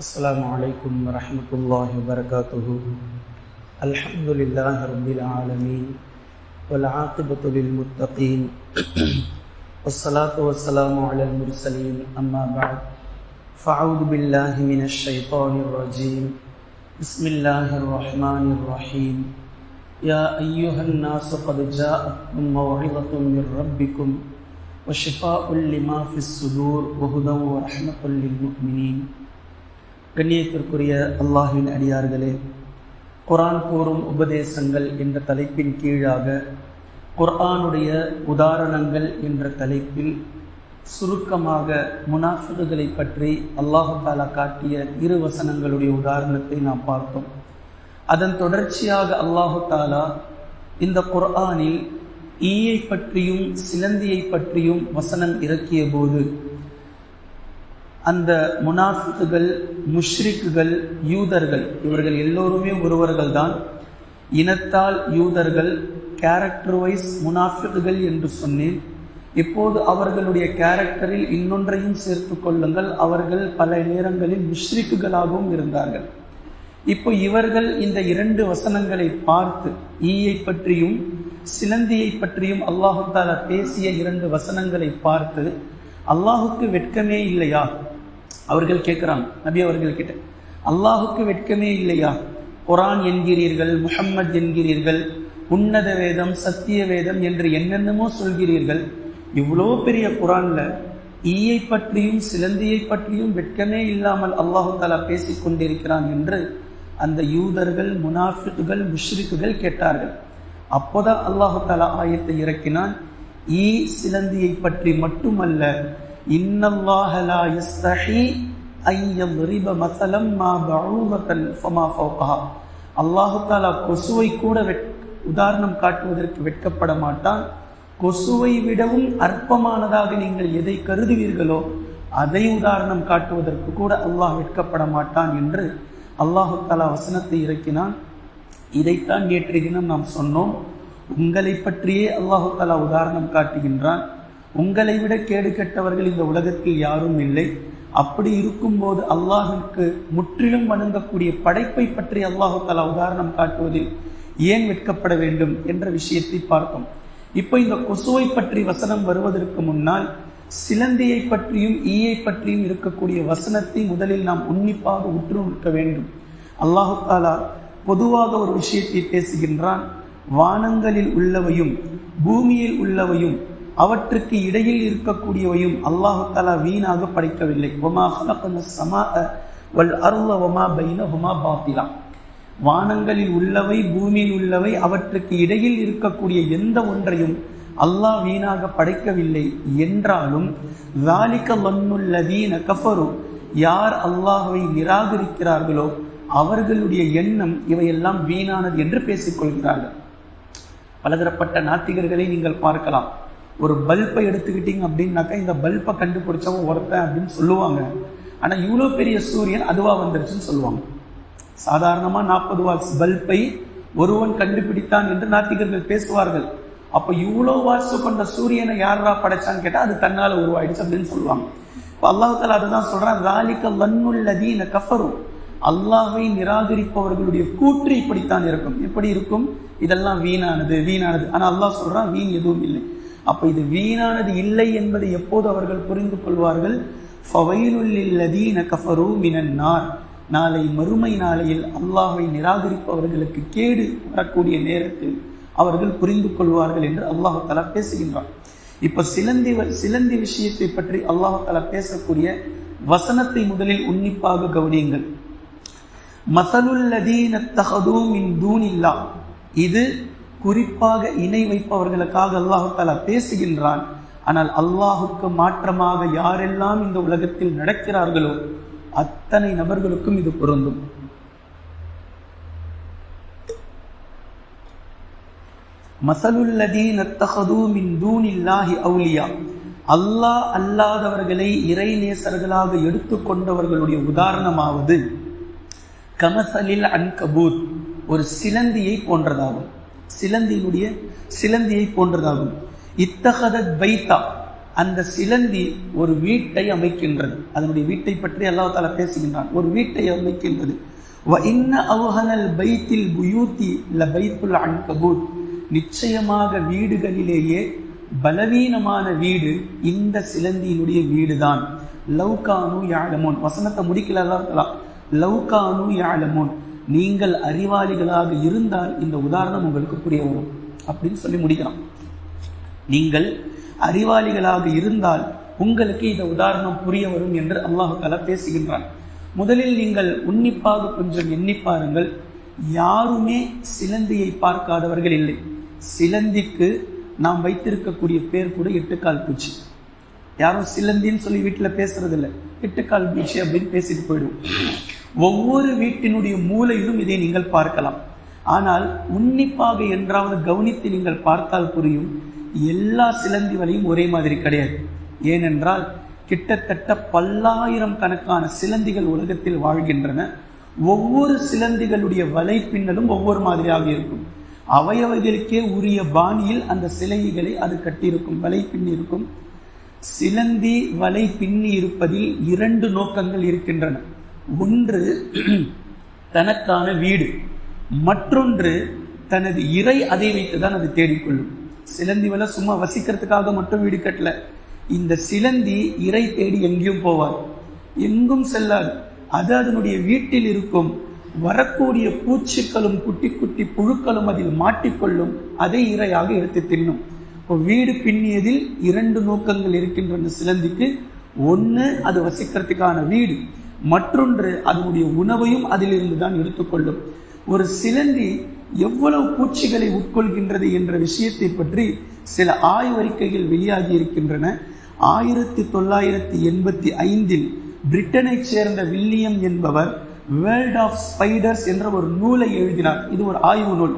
السلام عليكم ورحمة الله وبركاته. الحمد لله رب العالمين والعاقبة للمتقين والصلاة والسلام على المرسلين أما بعد فأعوذ بالله من الشيطان الرجيم بسم الله الرحمن الرحيم يا أيها الناس قد جاءتكم موعظة من ربكم وشفاء لما في الصدور وهدى ورحمة للمؤمنين கண்ணியத்திற்குரிய அல்லாஹின் அடியார்களே குரான் கூறும் உபதேசங்கள் என்ற தலைப்பின் கீழாக குர்ஆனுடைய உதாரணங்கள் என்ற தலைப்பில் சுருக்கமாக முனாஃபிகுகளை பற்றி அல்லாஹு தாலா காட்டிய இரு வசனங்களுடைய உதாரணத்தை நாம் பார்த்தோம். அதன் தொடர்ச்சியாக அல்லாஹு தாலா இந்த குர்ஆனில் ஈயை பற்றியும் சிலந்தியை பற்றியும் வசனம் இறக்கிய போது அந்த முனாஃபிக்குகள் முஷ்ரிக்குகள் யூதர்கள் இவர்கள் எல்லோருமே ஒருவர்கள் தான் இனத்தால் யூதர்கள் கேரக்டர் வைஸ் முனாஃபிக்குகள் என்று சொன்னேன். இப்போது அவர்களுடைய கேரக்டரில் இன்னொன்றையும் சேர்த்து கொள்ளுங்கள். அவர்கள் பல நேரங்களில் முஷ்ரிக்குகளாகவும் இருந்தார்கள். இப்போ இவர்கள் இந்த இரண்டு வசனங்களை பார்த்து ஈயை பற்றியும் சிலந்தியை பற்றியும் அல்லாஹு தாலா பேசிய இரண்டு வசனங்களை பார்த்து அல்லாஹுக்கு வெட்கமே இல்லையா? அவர்கள் கேட்குறாங்க நபி அவர்கள் கிட்ட அல்லாஹுக்கு வெட்கமே இல்லையா? குரான் என்கிறீர்கள் முஹம்மத் என்கிறீர்கள் உன்னத வேதம் சத்திய வேதம் என்று என்னென்னமோ சொல்கிறீர்கள். இவ்வளோ பெரிய குரானில் ஈயை பற்றியும் சிலந்தியை பற்றியும் வெட்கமே இல்லாமல் அல்லாஹு தாலா பேசிக் கொண்டிருக்கிறான் என்று அந்த யூதர்கள் முனாஃபிக்குகள் முஷ்ரிக்குகள் கேட்டார்கள். அப்போதான் அல்லாஹு தாலா ஆயத்தை இறக்கினான். ஈ சிலந்தியை பற்றி மட்டுமல்ல இன்னல்லாஹலா யஸ்தஹி ஐயம்ரிப மசலம் மா பஊதத்தன் ஃபமா ஃபௌகஹா. அல்லாஹு கொசுவை கூட வெட் உதாரணம் காட்டுவதற்கு வெட்கப்பட மாட்டான். கொசுவை விடவும் அற்பமானதாக நீங்கள் எதை கருதுவீர்களோ அதை உதாரணம் காட்டுவதற்கு கூட அல்லாஹ் வெட்கப்பட மாட்டான் என்று அல்லாஹு தலா வசனத்தை இறக்கினான். இதைத்தான் நேற்றைய தினம் நாம் சொன்னோம். உங்களை பற்றியே அல்லாஹு தலா உதாரணம் காட்டுகின்றான். உங்களை விட கேடு கெட்டவர்கள் இந்த உலகத்தில் யாரும் இல்லை. அப்படி இருக்கும்போது அல்லாஹுக்கு முற்றிலும் வணங்கக்கூடிய படைப்பை பற்றி அல்லாஹு தாலா உதாரணம் காட்டுவதில் ஏன் வெட்கப்பட வேண்டும் என்ற விஷயத்தை பார்த்தோம். இப்போ இந்த கொசுவை பற்றி வசனம் வருவதற்கு முன்னால் சிலந்தியை பற்றியும் ஈயை பற்றியும் இருக்கக்கூடிய வசனத்தை முதலில் நாம் உன்னிப்பாக உற்று நோக்க வேண்டும். அல்லாஹு தாலா பொதுவாக ஒரு விஷயத்தை பேசுகின்றான். வானங்களில் உள்ளவையும் பூமியில் உள்ளவையும் அவற்றுக்கு இடையில் இருக்கக்கூடியவையும் அல்லாஹு தாலா வீணாக படைக்கவில்லை. ஒமா சமா வல் அருள ஒமா பைன ஒமா பாத்திலா. வானங்களில் உள்ளவை பூமியில் உள்ளவை அவற்றுக்கு இடையில் இருக்கக்கூடிய எந்த ஒன்றையும் அல்லாஹ் வீணாக படைக்கவில்லை என்றாலும் லாலிக்க வன்னுள்ளதீன கஃபரு. யார் அல்லாஹுவை நிராகரிக்கிறார்களோ அவர்களுடைய எண்ணம் இவையெல்லாம் வீணானது என்று பேசிக்கொள்கிறார்கள். பலதரப்பட்ட நாத்திகர்களை நீங்கள் பார்க்கலாம். ஒரு பல்பை எடுத்துக்கிட்டீங்க அப்படின்னாக்கா இந்த பல்பை கண்டுபிடிச்சவன் ஒருத்தன் அப்படின்னு சொல்லுவாங்க. ஆனால் இவ்வளோ பெரிய சூரியன் அதுவாக வந்துருச்சுன்னு சொல்லுவாங்க. சாதாரணமாக நாற்பது வாட்ஸ் பல்பை ஒருவன் கண்டுபிடித்தான் என்று நாத்திகர்கள் பேசுவார்கள். அப்போ இவ்வளோ வாட்ஸ் கொண்ட சூரியனை யாரா படைச்சான்னு கேட்டால் அது தன்னால் உருவாயிடுச்சு அப்படின்னு சொல்லுவாங்க. இப்போ அல்லாஹால அதுதான் சொல்கிறான் ராலிக்க வன்னுள்ளதீன கஃபரும் அல்லாஹை நிராகரிப்பவர்களுடைய கூற்று இப்படித்தான் இருக்கும். எப்படி இருக்கும்? இதெல்லாம் வீணானது வீணானது. ஆனால் அல்லாஹ் சொல்கிறான் வீண் எதுவும் இல்லை. அப்போ இது வீணானது இல்லை என்பதை எப்போது அவர்கள் புரிந்து கொள்வார்கள்? ஃபவைலுல்லில்லதீன கஃபரு மினன்னார் நாளை மறுமை நாளையில் அல்லாஹை நிராகரிப்பவர்களுக்கு கேடு வரக்கூடிய நேரத்தில் அவர்கள் புரிந்து கொள்வார்கள் என்று அல்லாஹு தலா பேசுகின்றான். இப்ப சிலந்தி சிலந்தி விஷயத்தை பற்றி அல்லாஹு தலா பேசக்கூடிய வசனத்தை முதலில் உன்னிப்பாக கவனியுங்கள். மசலுல்லதீன தகதூமின் தூணில்லா இது குறிப்பாக இணை வைப்பவர்களுக்காக அல்லாஹு தாலா பேசுகின்றான். ஆனால் அல்லாஹுக்கு மாற்றமாக யாரெல்லாம் இந்த உலகத்தில் நடக்கிறார்களோ அத்தனை நபர்களுக்கும் இது பொருந்தும். மசலுல்லதீன் அத்தகதூமின் தூனில்லாஹி அவுலியா அல்லாஹ் அல்லாதவர்களை இறை நேசர்களாக எடுத்துக்கொண்டவர்களுடைய உதாரணமாவது கமசலில் அன்கபூத் ஒரு சிலந்தியை போன்றதாகும். சிலந்தியினுடைய சிலந்தியை போன்றதாகும். இத்தகத பைத்தா அந்த சிலந்தி ஒரு வீட்டை அமைக்கின்றது. அதனுடைய வீட்டை பற்றி அல்லாஹ் தாலா பேசுகின்றான். ஒரு வீட்டை அமைக்கின்றது. வ இன்ன அவுஹனல் பைத்தில் புயூத்தி ல பைத்துல் அன்கபூத். நிச்சயமாக வீடுகளிலேயே பலவீனமான வீடு இந்த சிலந்தியினுடைய வீடுதான். லவ்கானு யாழமோன் வசனத்தை முடிக்கல அல்லாஹ் லவ்கானு யாழமோன் நீங்கள் அறிவாளிகளாக இருந்தால் இந்த உதாரணம் உங்களுக்கு புரிய வரும். அப்படின்னு சொல்லி முடிக்கலாம் நீங்கள் அறிவாளிகளாக இருந்தால் உங்களுக்கு இந்த உதாரணம் புரிய வரும் என்று அல்லாஹு பேசுகின்றான். முதலில் நீங்கள் உன்னிப்பாக கொஞ்சம் எண்ணி பாருங்கள். யாருமே சிலந்தியை பார்க்காதவர்கள் இல்லை. சிலந்திக்கு நாம் வைத்திருக்கக்கூடிய பேர் கூட எட்டுக்கால் பூச்சி. யாரும் சிலந்தின்னு சொல்லி வீட்டில் பேசுறது இல்லை எட்டுக்கால் பூச்சி அப்படின்னு பேசிட்டு போயிடுவோம். ஒவ்வொரு வீட்டினுடைய மூலையிலும் இதை நீங்கள் பார்க்கலாம். ஆனால் உன்னிப்பாக என்றாவது கவனித்து நீங்கள் பார்த்தால் புரியும் எல்லா சிலந்தி வலையும் ஒரே மாதிரி கிடையாது. ஏனென்றால் கிட்டத்தட்ட பல்லாயிரம் கணக்கான சிலந்திகள் உலகத்தில் வாழ்கின்றன. ஒவ்வொரு சிலந்திகளுடைய வலை பின்னலும் ஒவ்வொரு மாதிரியாக இருக்கும். அவையவைகளுக்கே உரிய பாணியில் அந்த சிலைகளை அது கட்டியிருக்கும் வலை பின்னி இருக்கும். சிலந்தி வலை பின்னி இருப்பதில் இரண்டு நோக்கங்கள் இருக்கின்றன. ஒன்று தனக்கான வீடு மற்றொன்று தனது இறை அதை வைத்துதான் அது தேடிக்கொள்ளும். சிலந்தி வில சும்மா வசிக்கிறதுக்காக மட்டும் வீடு கட்டல. இந்த சிலந்தி இறை தேடி எங்கேயும் போவார் எங்கும் செல்லாது. அது அதனுடைய வீட்டில் இருக்கும். வரக்கூடிய பூச்சிகளும் குட்டி குட்டி புழுக்களும் அதில் மாட்டிக்கொள்ளும். அதை இரையாக எடுத்து தின்னும். இப்போ வீடு பின்னியதில் இரண்டு நோக்கங்கள் இருக்கின்றன சிலந்திக்கு. ஒன்று அது வசிக்கிறதுக்கான வீடு. மற்றொன்று அதனுடைய உணவையும் அதிலிருந்து தான் எடுத்துக்கொள்ளும். ஒரு சிலந்தி எவ்வளவு பூச்சிகளை உட்கொள்கின்றது என்ற விஷயத்தை பற்றி சில ஆய்வறிக்கைகள் வெளியாகி இருக்கின்றன. ஆயிரத்தி தொள்ளாயிரத்தி எண்பத்தி ஐந்தில் பிரிட்டனைச் சேர்ந்த வில்லியம் என்பவர் வேர்ல்ட் ஆஃப் ஸ்பைடர்ஸ் என்ற ஒரு நூலை எழுதினார். இது ஒரு ஆய்வு நூல்.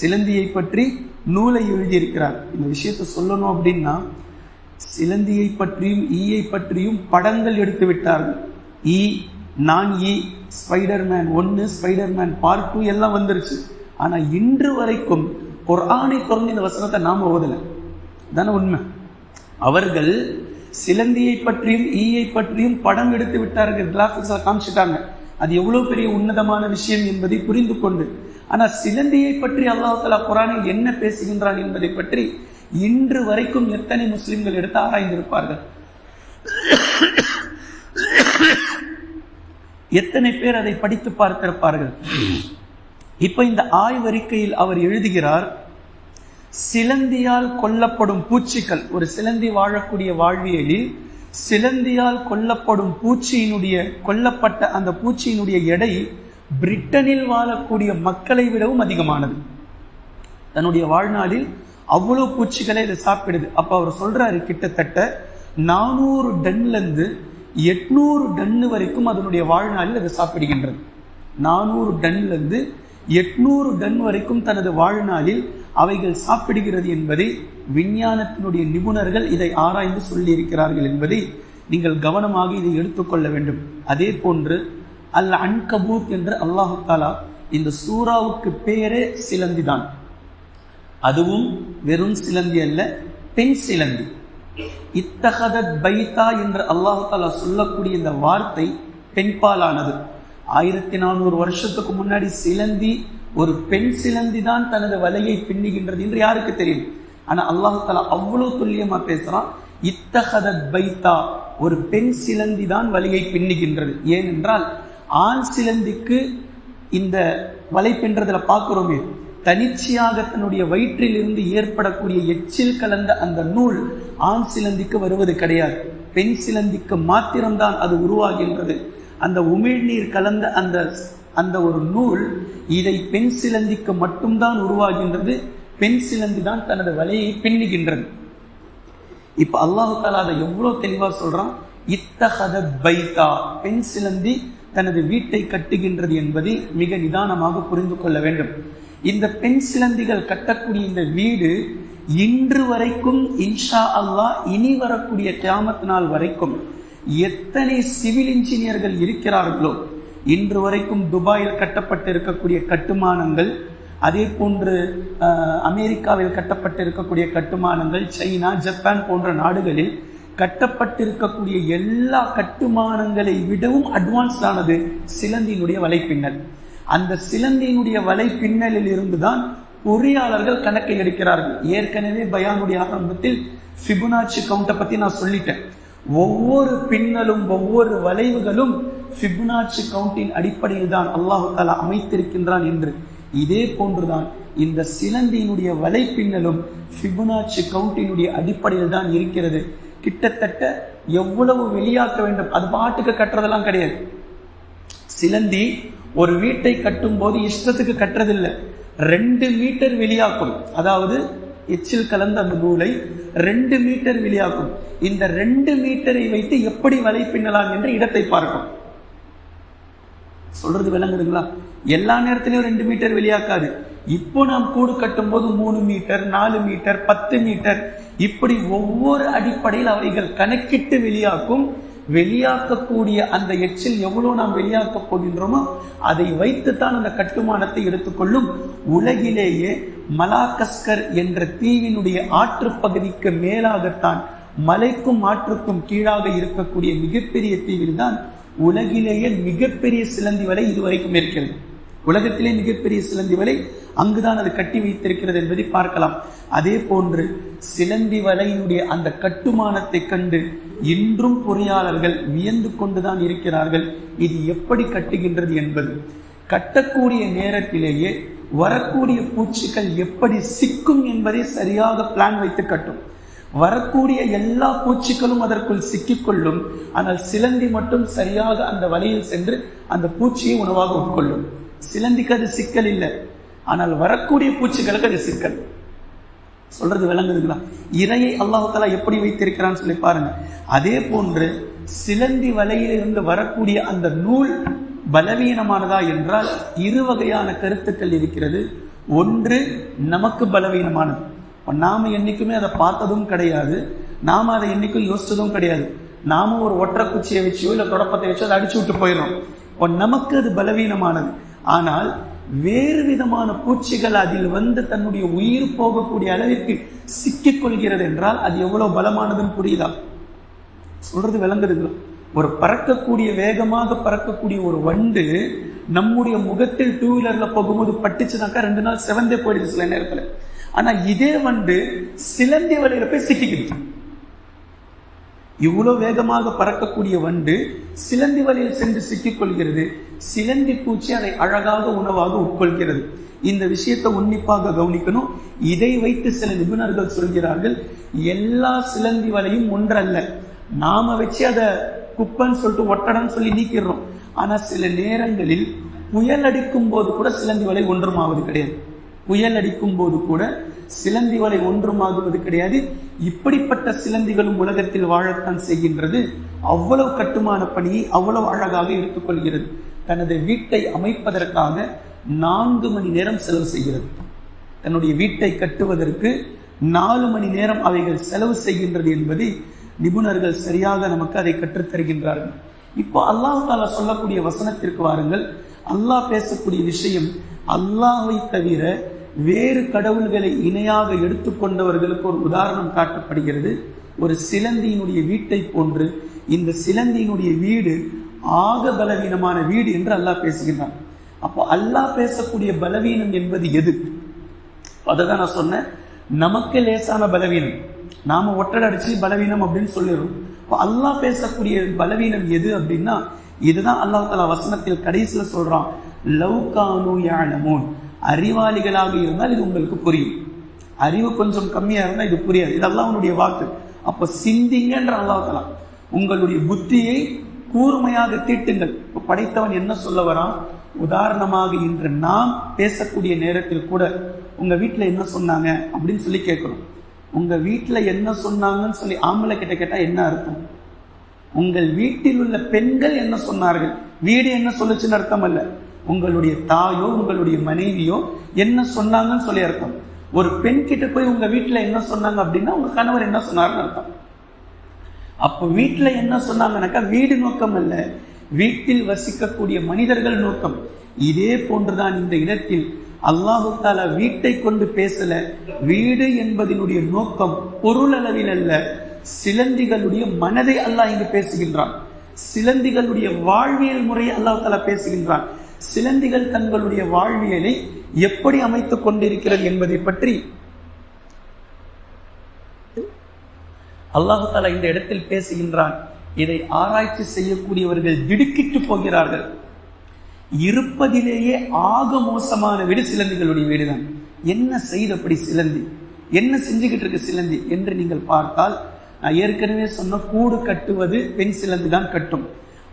சிலந்தியை பற்றி நூலை எழுதியிருக்கிறார். இந்த விஷயத்தை சொல்லணும் அப்படின்னா சிலந்தியை பற்றியும் ஈயை பற்றியும் படங்கள் எடுத்து விட்டார்கள் இ நான் இ ஸ்பைடர்மேன் ஒன்று ஸ்பைடர்மேன் பார்ட் டூ எல்லாம் வந்துருச்சு. ஆனால் இன்று வரைக்கும் ஒரு ஆணை திறந்து இந்த வசனத்தை நாம் ஓதலை. தானே உண்மை. அவர்கள் சிலந்தியை பற்றியும் ஈயை பற்றியும் படம் எடுத்து விட்டார்கள் கிராஃபிக்ஸில் காமிச்சிட்டாங்க. அது எவ்வளோ பெரிய உன்னதமான விஷயம் என்பதை புரிந்து கொண்டு. ஆனால் சிலந்தியை பற்றி அல்லாஹலா குரானில் என்ன பேசுகின்றான் என்பதை பற்றி இன்று வரைக்கும் எத்தனை முஸ்லிம்கள் எடுத்து ஆராய்ந்திருப்பார்கள்? எத்தனை பேர் அதை படித்து பார்த்திருப்பார்கள்? இப்போ இந்த ஆய்வறிக்கையில் அவர் எழுதுகிறார் சிலந்தியால் கொல்லப்படும் பூச்சிகள் ஒரு சிலந்தி வாழக்கூடிய வாழ்வியலில் சிலந்தியால் கொல்லப்படும் பூச்சியினுடைய கொல்லப்பட்ட அந்த பூச்சியினுடைய எடை பிரிட்டனில் வாழக்கூடிய மக்களை விடவும் அதிகமானது. தன்னுடைய வாழ்நாளில் அவ்வளோ பூச்சிகளை இதை சாப்பிடுது. அப்போ அவர் சொல்றாரு கிட்டத்தட்ட நானூறு டன்லேருந்து எட்நூறு டன்னு வரைக்கும் அதனுடைய வாழ்நாளில் அதை சாப்பிடுகின்றது. நானூறு டன்லிருந்து எட்நூறு டன் வரைக்கும் தனது வாழ்நாளில் அவைகள் சாப்பிடுகிறது என்பதை விஞ்ஞானத்தினுடைய நிபுணர்கள் இதை ஆராய்ந்து சொல்லியிருக்கிறார்கள் என்பதை நீங்கள் கவனமாக இதை எடுத்துக்கொள்ள வேண்டும். அதே போன்று அல் அன்கபூத் என்று அல்லாஹு தாலா இந்த சூறாவுக்கு பேரே சிலந்தி தான். அதுவும் வெறும் சிலந்தி அல்ல பெண் சிலந்தி. இத்தகதத் பைத்தா என்று அல்லாஹு தாலா சொல்லக்கூடிய இந்த வார்த்தை பெண்பாலானது. ஆயிரத்தி நானூறு வருஷத்துக்கு முன்னாடி சிலந்தி ஒரு பெண் சிலந்தி தான் தனது வலையை பின்னுகின்றது என்று யாருக்கு தெரியும்? ஆனா அல்லாஹு தாலா அவ்வளவு துல்லியமா பேசுறான் இத்தகதத் பைத்தா ஒரு பெண் சிலந்தி தான் வலையை பின்னுகின்றது. ஏனென்றால் ஆண் சிலந்திக்கு இந்த வலை பின்றதுல பார்க்கிறோமே தனிச்சையாக தன்னுடைய வயிற்றிலிருந்து ஏற்படக்கூடிய எச்சில் கலந்த அந்த நூல் ஆண் சிலந்திக்கு வருவது கிடையாது. பெண் சிலந்திக்கு மாத்திரம்தான் அது உருவாகின்றது. அந்த உமிழ்நீர் கலந்த அந்த அந்த ஒரு நூல் இதை பெண் சிலந்திக்கு மட்டும்தான் உருவாகின்றது. பெண் சிலந்தி தான் தனது வலையை பின்னுகின்றது. இப்ப அல்லாஹு தாலா அதை எவ்வளவு தெளிவா சொல்றான்? இத்தகத பைத்தா பெண் சிலந்தி தனது வீட்டை கட்டுகின்றது என்பதை மிக நிதானமாக புரிந்து கொள்ள வேண்டும். இந்த பெண் சிலந்திகள் கட்டக்கூடிய இந்த வீடு இன்று வரைக்கும் இன்ஷா அல்லாஹ் இனி வரக்கூடிய கியாமத் நாள் வரைக்கும் எத்தனை சிவில் இன்ஜினியர்கள் இருக்கிறார்களோ இன்று வரைக்கும் துபாயில் கட்டப்பட்டு இருக்கக்கூடிய கட்டுமானங்கள் அதே போன்று அமெரிக்காவில் கட்டப்பட்டு இருக்கக்கூடிய கட்டுமானங்கள் சைனா ஜப்பான் போன்ற நாடுகளில் கட்டப்பட்டிருக்கக்கூடிய எல்லா கட்டுமானங்களை விடவும் அட்வான்ஸ்டானது சிலந்தியினுடைய வலைப்பின்னல். அந்த சிலந்தியினுடைய வலை பின்னலில் இருந்துதான் பொறியாளர்கள் கணக்கை எடுக்கிறார்கள். ஏற்கனவே பயானுடைய ஆரம்பத்தில் ஃபிபுனாச்சி கவுண்டை பத்தி நான் சொல்லிட்டேன். ஒவ்வொரு பின்னலும் ஒவ்வொரு வளைவுகளும் ஃபிபுனாச்சி கவுண்டின் அடிப்படையில் தான் அல்லாஹு தாலா அமைத்திருக்கின்றான் என்று. இதே போன்றுதான் இந்த சிலந்தியினுடைய வலைப்பின்னலும் ஃபிபுனாச்சி கவுண்டினுடைய அடிப்படையில் தான் இருக்கிறது. கிட்டத்தட்ட எவ்வளவு வெளியாக்க வேண்டும்? அது பாட்டுக்கு கட்டுறதெல்லாம் கிடையாது. சிலந்தி ஒரு வீட்டை கட்டும் போது இஷ்டத்துக்கு கட்டுறதில்லை. ரெண்டு மீட்டர் வெளியாக்கும். அதாவது எச்சில் கலந்த அந்த நூலை ரெண்டு மீட்டர் வெளியாக்கும். இந்த ரெண்டு மீட்டரை வைத்து எப்படி வலை பின்னலாம் என்று இடத்தை பார்க்கும். சொல்றது விளங்குதுங்களா? எல்லா நேரத்திலையும் ரெண்டு மீட்டர் வெளியாக்காது. இப்போ நாம் கூடு கட்டும் போது மூணு மீட்டர் நாலு மீட்டர் பத்து மீட்டர். இப்படி ஒவ்வொரு அடிப்படையில் அவைகள் கணக்கிட்டு வெளியாக்கும். வெளியாக்கக்கூடிய அந்த எச்சில் எவ்வளோ நாம் வெளியாக்கப் போகின்றோமோ அதை வைத்துத்தான் அந்த கட்டுமானத்தை எடுத்துக்கொள்ளும். உலகிலேயே மலாக்கஸ்கர் என்ற தீவினுடைய ஆற்றுப்பகுதிக்கு மேலாகத்தான் மலைக்கும் ஆற்றுக்கும் கீழாக இருக்கக்கூடிய மிகப்பெரிய தீவில் தான் உலகிலேயே மிகப்பெரிய சிலந்தி வலை இதுவரைக்கும் இருக்கிறது. உலகத்திலே மிகப்பெரிய சிலந்தி வலை அங்குதான் அது கட்டி வைத்திருக்கிறது என்பதை பார்க்கலாம். அதே போன்று சிலந்தி வலையினுடைய அந்த கட்டுமானத்தை கண்டு இன்றும் பொறியாளர்கள் வியந்து கொண்டுதான் இருக்கிறார்கள். இது எப்படி கட்டுகின்றது என்பது. கட்டக்கூடிய நேரத்திலேயே வரக்கூடிய பூச்சிகள் எப்படி சிக்கும் என்பதை சரியாக பிளான் வைத்து கட்டும். வரக்கூடிய எல்லா பூச்சிகளும் அதற்குள் சிக்கிக்கொள்ளும். ஆனால் சிலந்தி மட்டும் சரியாக அந்த வலையில் சென்று அந்த பூச்சியை உணவாக உட்கொள்ளும். சிலந்திக்கு அது சிக்கல் இல்லை. ஆனால் வரக்கூடிய பூச்சிகளுக்கு அது சிக்கல். சொல்றது விளங்குதுங்களா? இறையை அல்லாஹு எப்படி வைத்திருக்கிறான்னு சொல்லி பாருங்க. அதே போன்று சிலந்தி வலையிலிருந்து வரக்கூடிய அந்த நூல் பலவீனமானதா என்றால் இரு வகையான கருத்துக்கள் இருக்கிறது. ஒன்று நமக்கு பலவீனமானது. நாம் என்னைக்குமே அதை பார்த்ததும் கிடையாது. நாம் அதை என்றைக்கும் யோசிச்சதும் கிடையாது. நாம ஒரு ஒற்றை குச்சியை வச்சோ இல்லை தொடப்பத்தை வச்சோ அதை அடிச்சு விட்டு போயிடும் இப்போ நமக்கு அது பலவீனமானது. ஆனால் வேறு விதமான பூச்சிகள் அதில் வந்து தன்னுடைய உயிர் போகக்கூடிய அளவிற்கு சிக்கிக் கொள்கிறது என்றால் அது எவ்வளவு பலமானதுன்னு புரியுதா? சொல்றது விளங்குதுங்களா ஒரு பறக்கக்கூடிய வேகமாக பறக்கக்கூடிய ஒரு வண்டு நம்முடைய முகத்தில் டூ வீலர்ல போகும்போது பட்டுச்சுனாக்கா ரெண்டு நாள் செவந்தே போயிடுது சில நேரத்துல. ஆனா இதே வண்டு சிலந்தி வலையில போய் சிக்கிக்கிட்டு இவ்வளோ வேகமாக பறக்கக்கூடிய வண்டு சிலந்தி வலையில் சென்று சிக்கிக்கொள்கிறது. சிலந்தி பூச்சி அதை அழகாக உணவாக உட்கொள்கிறது. இந்த விஷயத்தை உன்னிப்பாக கவனிக்கணும். இதை வைத்து சில நிபுணர்கள் சொல்கிறார்கள் எல்லா சிலந்தி வலையும் ஒன்றல்ல. நாம வச்சு அதை குப்பன்னு சொல்லிட்டு ஒட்டடன்னு சொல்லி நீக்கிடுறோம். ஆனால் சில நேரங்களில் புயல் அடிக்கும் போது கூட சிலந்தி வலை ஒன்றுமாவது கிடையாது. புயல் அடிக்கும் போது கூட சிலந்தி வலை ஒன்றுமாகுவது கிடையாது. இப்படிப்பட்ட சிலந்திகளும் உலகத்தில் வாழத்தான் செய்கின்றது. அவ்வளவு கட்டுமான பணியை அவ்வளவு அழகாக எடுத்துக்கொள்கிறது. தனது வீட்டை அமைப்பதற்காக நான்கு மணி நேரம் செலவு செய்கிறது. தன்னுடைய வீட்டை கட்டுவதற்கு நாலு மணி நேரம் அவைகள் செலவு செய்கின்றது என்பதை நிபுணர்கள் சரியாக நமக்கு அதை கற்றுத்தருகின்றார்கள் இப்போ அல்லாஹ் தாலா சொல்லக்கூடிய வசனத்திற்கு வாருங்கள். அல்லாஹ் பேசக்கூடிய விஷயம் அல்லாஹை தவிர வேறு கடவுள்களை இணையாக எடுத்துக்கொண்டவர்களுக்கு ஒரு உதாரணம் காட்டப்படுகிறது. ஒரு சிலந்தியினுடைய வீட்டை போன்று இந்த சிலந்தியினுடைய வீடு ஆக பலவீனமான வீடு என்று அல்லாஹ் பேசுகின்றான். அப்போ அல்லாஹ் பேசக்கூடிய பலவீனம் என்பது எது? அதை தான் நான் சொன்னேன். நமக்கு லேசான பலவீனம். நாம ஒட்டடை அடிச்சு பலவீனம் அப்படின்னு சொல்லிடுறோம். இப்போ அல்லாஹ் பேசக்கூடிய பலவீனம் எது அப்படின்னா இதுதான் அல்லாஹ் தலா வசனத்தில் கடைசியில் சொல்றான் லவ்கானு யானமோன் அறிவாளிகளாக இருந்தால் இது உங்களுக்கு புரியும். அறிவு கொஞ்சம் கம்மியாக இருந்தால் இது புரியாது. இதெல்லாம் அவனுடைய வாக்கு. அப்போ சிந்திங்கன்ற அல்லாஹலாம் உங்களுடைய புத்தியை கூர்மையாக தீட்டுங்கள். இப்போ படைத்தவன் என்ன சொல்ல வரான்? உதாரணமாக இன்று நாம் பேசக்கூடிய நேரத்தில் கூட உங்கள் வீட்டில் என்ன சொன்னாங்க அப்படின்னு சொல்லி கேட்குறோம். உங்கள் வீட்டில் என்ன சொன்னாங்கன்னு சொல்லி ஆம்பளை கிட்ட கேட்டால் என்ன அர்த்தம்? உங்கள் வீட்டில் உள்ள பெண்கள் என்ன சொன்னார்கள்? வீடு என்ன சொல்லுச்சுன்னு அர்த்தம் அல்ல. உங்களுடைய தாயோ உங்களுடைய மனைவியோ என்ன சொன்னாங்கன்னு சொல்லி அர்த்தம். ஒரு பெண் கிட்ட போய் உங்க வீட்டுல என்ன சொன்னாங்க அப்படின்னா உங்க கணவர் என்ன சொன்னார்னு அர்த்தம். அப்போ வீட்டுல என்ன சொன்னாங்கனாக்கா வீடு நோக்கம் அல்ல வீட்டில் வசிக்கக்கூடிய மனிதர்கள் நோக்கம். இதே போன்றுதான் இந்த இடத்தில் அல்லாஹு தாலா வீட்டை கொண்டு பேசல வீடு என்பதனுடைய நோக்கம் பொருள் அளவில் அல்ல சிலந்திகளுடைய மனதை அல்லாஹ் இங்கு பேசுகின்றான். சிலந்திகளுடைய வாழ்வியல் முறையை அல்லாஹ் தாலா பேசுகின்றான். சிலந்திகள் தங்களுடைய வாழ்வியலை எப்படி அமைத்துக் கொண்டிருக்கிறது என்பதை பற்றி அல்லாஹால இந்த இடத்தில் பேசுகின்றான். இதை ஆராய்ச்சி செய்யக்கூடியவர்கள் திடுக்கிட்டு போகிறார்கள். இருப்பதிலேயே ஆக மோசமான வீடு சிலந்திகளுடைய வீடுதான். என்ன செய்தபடி சிலந்தி? என்ன செஞ்சுக்கிட்டு இருக்கு சிலந்தி? என்று நீங்கள் பார்த்தால் நான் ஏற்கனவே சொன்ன கூடு கட்டுவது பெண் சிலந்தி தான் கட்டும்.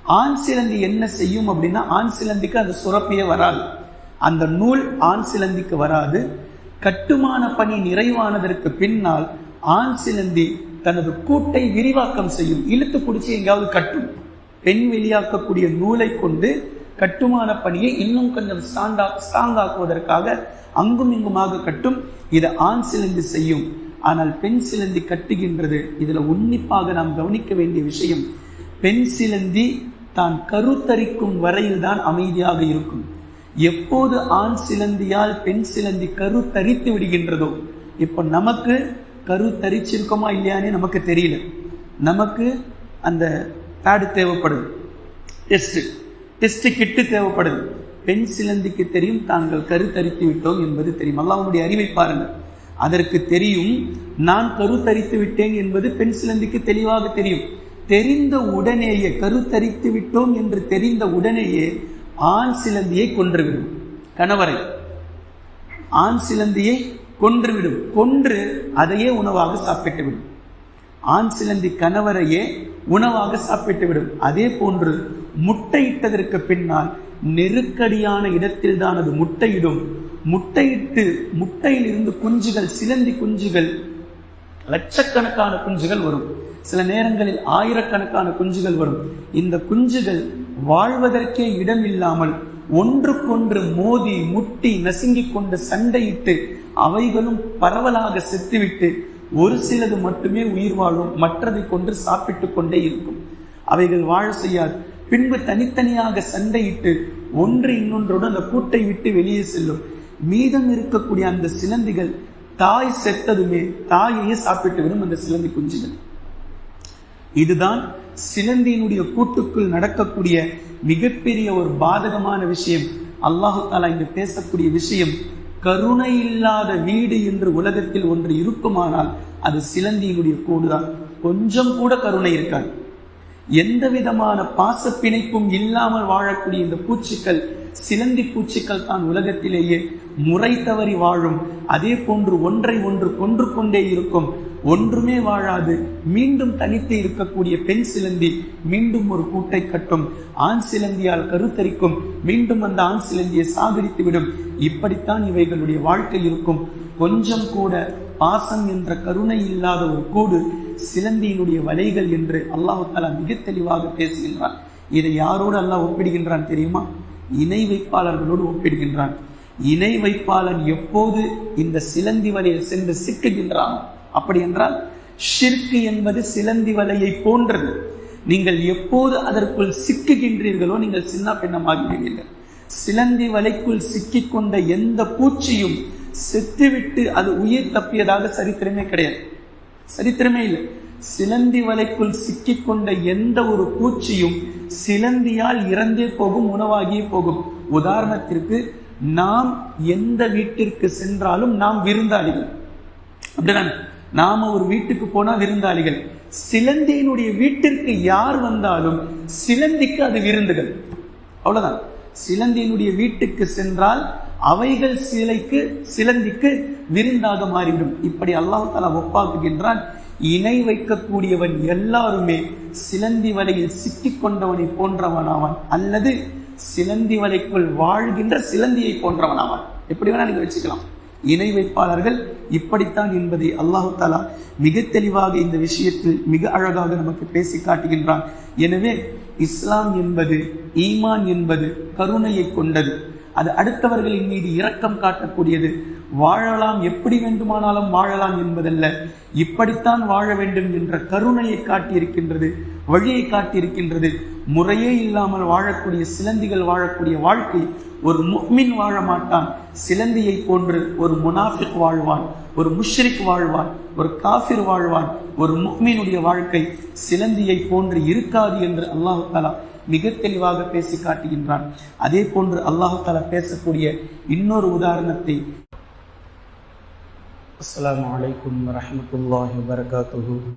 ஆண் சிலந்தி என்ன செய்யும் அப்படின்னா ஆண் சிலந்திக்கு அந்த சுரப்பியே வராது. அந்த நூல் ஆண் சிலந்திக்கு வராது. கட்டுமான பணி நிறைவானதற்கு பின்னால் ஆண் சிலந்தி தனது கூட்டை விரிவாக்கம் செய்யும். இழுத்து பிடிச்சி எங்கேயாவது கட்டும். பெண் வெளியாக்கக்கூடிய நூலை கொண்டு கட்டுமான பணியை இன்னும் கொஞ்சம் ஸ்டாண்டா ஸ்ட்ராங் ஆக்குவதற்காக அங்கும் இங்குமாக கட்டும். இதை ஆண் சிலந்தி செய்யும். ஆனால் பெண் சிலந்தி கட்டுகின்றது. இதில் உன்னிப்பாக நாம் கவனிக்க வேண்டிய விஷயம் பெண் சிலந்தி தான் கருத்தரிக்கும் வரையில்தான் அமைதியாக இருக்கும். எப்போது ஆண் சிலந்தியால் பெண் சிலந்தி கருத்தரித்து விடுகின்றதோ இப்போ நமக்கு கருத்தரிச்சிருக்கோமா இல்லையானே நமக்கு தெரியல. நமக்கு அந்த பேடு தேவைப்படுது. டெஸ்ட்டு டெஸ்ட்டு கிட்டு தேவைப்படுது. பெண் சிலந்திக்கு தெரியும் தாங்கள் கருத்தரித்து விட்டோம் என்பது தெரியும். அல்லாவுடைய அறிவை பாருங்கள் அதற்கு தெரியும் நான் கருத்தரித்து விட்டேன் என்பது பெண் சிலந்திக்கு தெளிவாக தெரியும். தெரிந்த உடனேயே கருத்தரித்து விட்டோம் என்று தெரிந்த உடனேயே ஆண் சிலந்தியை கொன்றுவிடும். கணவரை ஆண் சிலந்தியை கொன்றுவிடும். கொன்று அதையே உணவாக சாப்பிட்டுவிடும். ஆண் சிலந்தி கணவரையே உணவாக சாப்பிட்டுவிடும். அதே போன்று முட்டையிட்டதற்கு பின்னால் நெருக்கடியான இடத்தில்தான் அது முட்டையிடும். முட்டையிட்டு முட்டையில் இருந்து குஞ்சுகள் சிலந்தி குஞ்சுகள் லட்சக்கணக்கான குஞ்சுகள் வரும். சில நேரங்களில் ஆயிரக்கணக்கான குஞ்சுகள் வரும். இந்த குஞ்சுகள் வாழ்வதற்கே இடமில்லாமல் ஒன்றுக்கொன்று மோதி முட்டி நசுங்கிக் கொண்டு சண்டையிட்டு அவைகளும் பரவலாக செத்துவிட்டு ஒரு சிலது மட்டுமே உயிர் வாழும் மற்றதை கொண்டு சாப்பிட்டு கொண்டே இருக்கும். அவைகள் வாழ செய்யாது. பின்பு தனித்தனியாக சண்டையிட்டு ஒன்று இன்னொன்றுடன் அந்த கூட்டை விட்டு வெளியே செல்லும். மீதம் இருக்கக்கூடிய அந்த சிலந்திகள் தாய் செத்ததுமே தாயையே சாப்பிட்டு வரும் அந்த சிலந்தி குஞ்சுகள். இதுதான் சிலந்தியினுடைய கூட்டுக்குள் நடக்கக்கூடிய மிகப்பெரிய ஒரு பாதகமான விஷயம். அல்லாஹு தாலா இங்கு பேசக்கூடிய விஷயம் கருணை இல்லாத வீடு என்று உலகத்தில் ஒன்று இருக்குமானால் அது சிலந்தியினுடைய கூடுதான். கொஞ்சம் கூட கருணை இருக்காது. எந்த விதமான பாச பிணைப்பும் இல்லாமல் வாழக்கூடிய இந்த பூச்சிகள் சிலந்தி பூச்சிகள் தான் உலகத்திலேயே முறை தவறி வாழும். அதே போன்று ஒன்றை ஒன்று கொன்று கொண்டே இருக்கும். ஒன்றுமே வாழாது. மீண்டும் தனித்து இருக்கக்கூடிய பெண் சிலந்தி மீண்டும் ஒரு கூட்டை கட்டும். ஆண் சிலந்தியால் கருத்தரிக்கும். மீண்டும் அந்த ஆண் சிலந்தியை சாகரித்து விடும் இப்படித்தான் இவைகளுடைய வாழ்க்கை இருக்கும். கொஞ்சம் கூட பாசம் என்ற கருணை இல்லாத ஒரு கூடு சிலந்தியினுடைய வலைகள் என்று அல்லாஹு தாலா மிக தெளிவாக பேசுகின்றான். இதை யாரோடு அல்லாஹ் ஒப்பிடுகின்றான் தெரியுமா? இணை வைப்பாளர்களோடு ஒப்பிடுகின்றான். இணை வைப்பாளன் எப்போது இந்த சிலந்தி வலையில் சென்று சிக்குகின்றான் அப்படி என்றால் ஷிர்கு என்பது சிலந்தி வலையை போன்றது. நீங்கள் எப்போது அதற்குள் சிக்குகின்றீர்களோ நீங்கள் சின்ன பின்னமாகிறீர்கள் சிலந்தி வலைக்குள் சிக்கிக்கொண்ட எந்த பூச்சியும் செத்துவிட்டு அது உயிர் தப்பியதாக சரித்திரமே கிடையாது. சரித்திரமே இல்லை. சிலந்தி வலைக்குள் சிக்கிக்கொண்ட எந்த ஒரு பூச்சியும் சிலந்தியால் இறந்தே போகும் உணவாகியே போகும். உதாரணத்திற்கு நாம் எந்த வீட்டிற்கு சென்றாலும் நாம் விருந்தாளிகள். அப்படிதானே? நாம ஒரு வீட்டுக்கு போனா விருந்தாளிகள். சிலந்தியினுடைய வீட்டிற்கு யார் வந்தாலும் சிலந்திக்கு அது விருந்துகள். அவ்வளவுதான். சிலந்தியினுடைய வீட்டுக்கு சென்றால் அவைகள் சிலைக்கு சிலந்திக்கு விருந்தாக மாறிவிடும். இப்படி அல்லாஹு ஒப்பாக்குகின்றான் இணை வைக்கக்கூடியவன் எல்லாருமே சிலந்தி வலையில் சிக்கிக் கொண்டவனை போன்றவன் அவன் அல்லது சிலந்தி வலைக்குள் வாழ்கின்ற சிலந்தியை போன்றவன் ஆவான் எப்படி வேணா நீங்க வச்சுக்கலாம். இணை வைப்பாளர்கள் இப்படித்தான் என்பதை அல்லாஹு தாலா மிக தெளிவாக இந்த விஷயத்தில் மிக அழகாக நமக்கு பேசி காட்டுகின்றான். எனவே இஸ்லாம் என்பது ஈமான் என்பது கருணையை கொண்டது. அது அடுத்தவர்களின் மீது இரக்கம் காட்டக்கூடியது. வாழலாம் எப்படி வேண்டுமானாலும் வாழலாம் என்பதல்ல. இப்படித்தான் வாழ வேண்டும் என்ற கருணையை காட்டியிருக்கின்றது வழியை காட்டியிருக்கின்றது. முறையே இல்லாமல் வாழக்கூடிய சிலந்திகள் வாழக்கூடிய வாழ்க்கை ஒரு முக்மின் வாழ மாட்டான். சிலந்தியை போன்று ஒரு முனாஃபிக் வாழ்வான் ஒரு முஷ்ரிக் வாழ்வான் ஒரு காஃபிர் வாழ்வான். ஒரு முக்மீனுடைய வாழ்க்கை சிலந்தியை போன்று இருக்காது என்று அல்லாஹு தாலா மிக தெளிவாக பேசி காட்டுகின்றான். அதே போன்று அல்லாஹு தாலா பேசக்கூடிய இன்னொரு உதாரணத்தை அஸ்லாம் வலைக்கம் வரமத்துல்லாஹி வரகாத்து